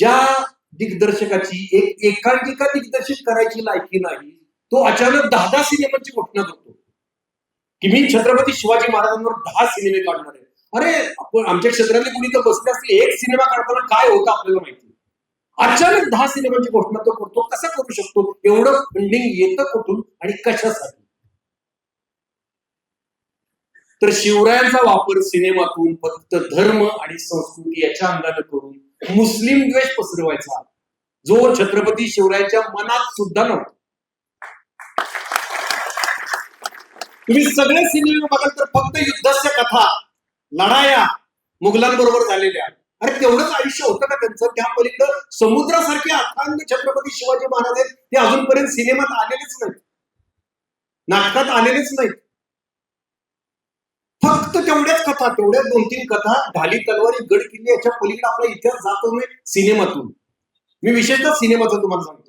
ज्या दिग्दर्शकाची एक एकांकिका दिग्दर्शित करायची लायकी नाही तो अचानक दहा दहा सिनेमांची घोषणा करतो. की मी छत्रपती शिवाजी महाराजांवर दहा सिनेमे काढणार आहे. अरे आपण आमच्या क्षेत्रातले कुणी तर बसले असते एक सिनेमा काढताना काय होतं आपल्याला माहिती? अचानक दहा सिनेमांची घोषणा तो करतो. कसा करू शकतो? एवढं फंडिंग येतं कुठून आणि कशासाठी? तर शिवरायांचा वापर सिनेमातून फक्त धर्म आणि संस्कृती याच्या अंगाने करून मुस्लिम द्वेष पसरवायचा. जो छत्रपती शिवरायाच्या मनात सुद्धा नव्हता. तुम्ही सगळे सिनेमे बघाल तर फक्त युद्धाच्या कथा लढाया मुघलांबरोबर झालेल्या. अरे तेवढंच आयुष्य होतं का त्यांचं? त्या पलीकडं समुद्रासारखे अथांग छत्रपती शिवाजी महाराज आहेत ते अजूनपर्यंत सिनेमात आलेलेच नाहीत. नाटकात आलेलेच नाहीत. कथा तेवढ्या दोन तीन कथा ढाली तलवारी गड किल्ले याच्या पलीकडे आपला इतिहास जातो नाही सिनेमातून. मी विशेषतः सिनेमाचा तुम्हाला सांगतो